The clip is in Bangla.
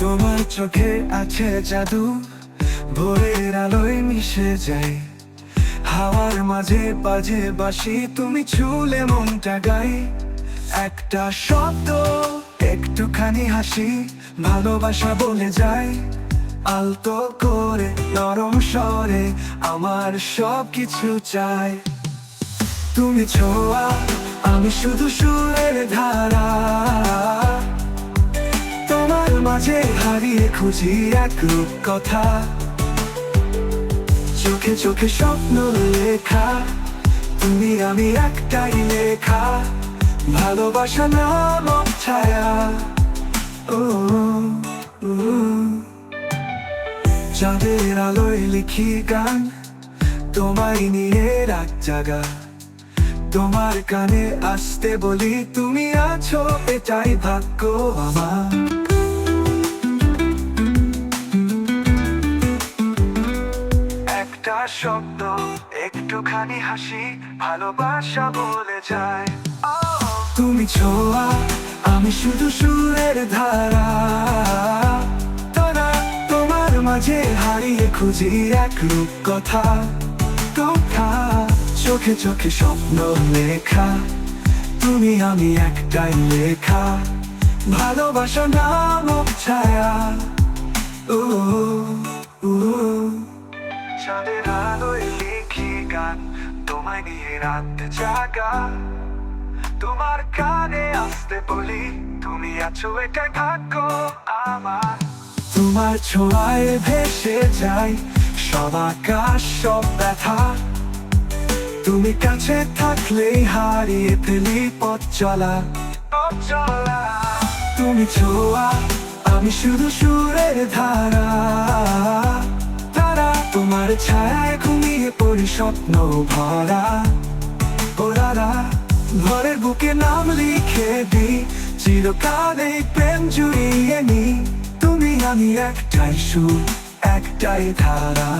তোমার চোখে আছে জাদু, ভোরের আলোয় মিশে যায়। হাওয়ার মাঝে বাজে বাসি তুমি ছুলে মনটা গাই একটা শব্দ, একটুখানি হাসি, ভালোবাসা বলে যায়। আলতো করে নরম স্বরে আমার সব কিছু চাই। তুমি ছোয়া, আমি শুধু সুরের ধারা। তোমার মাঝে হারিয়ে খুঁজি এক রূপ কথা চোখে চোখে স্বপ্ন লেখা, তুমি আমি একটাই লেখা। ভালোবাসা নামক ছায়া চাঁদের আলোয় লিখি গান, তোমায় নিয়ে রাত জাগা। তোমার কানে আসতে বলি, তুমি আছো, এটাই ভাগ্য আমার। একটা শব্দ, একটুখানি হাসি, ভালোবাসা বলে যায়। তুমি ছোঁয়া, আমি শুধু সুরের ধারা। হারিয়ে খুঁজি এক রূপ কথা কথা, চোখে চোখে স্বপ্ন লেখা। তুমি আমি একটাই লেখা, ভালোবাসা নামক ছায়া। ও চাঁদের আলোয় লিখি গান, তোমায় নিয়ে রাত জাগা। তোমার কানে আসতে বলি, তুমি আছো এটা ভাগ্য আমার। তোমার ছোঁয়ায় ভেসে যাই। সব আকাশ, সব ব্যথা। তুমি কাছে থাকলেই হারিয়ে ফেলি পথ চলা। তুমি ছোঁয়া, আমি শুধু সুরের ধারা। তারা তোমার ছায়ায় ঘুমিয়ে পড়ি স্বপ্ন ভরা। ওরারা ঘরের বুকে নাম লিখে দি চিরকালে প্রেম জুড়িয়ে নি তুমি আমি একটাই সুর একটাই ধারা।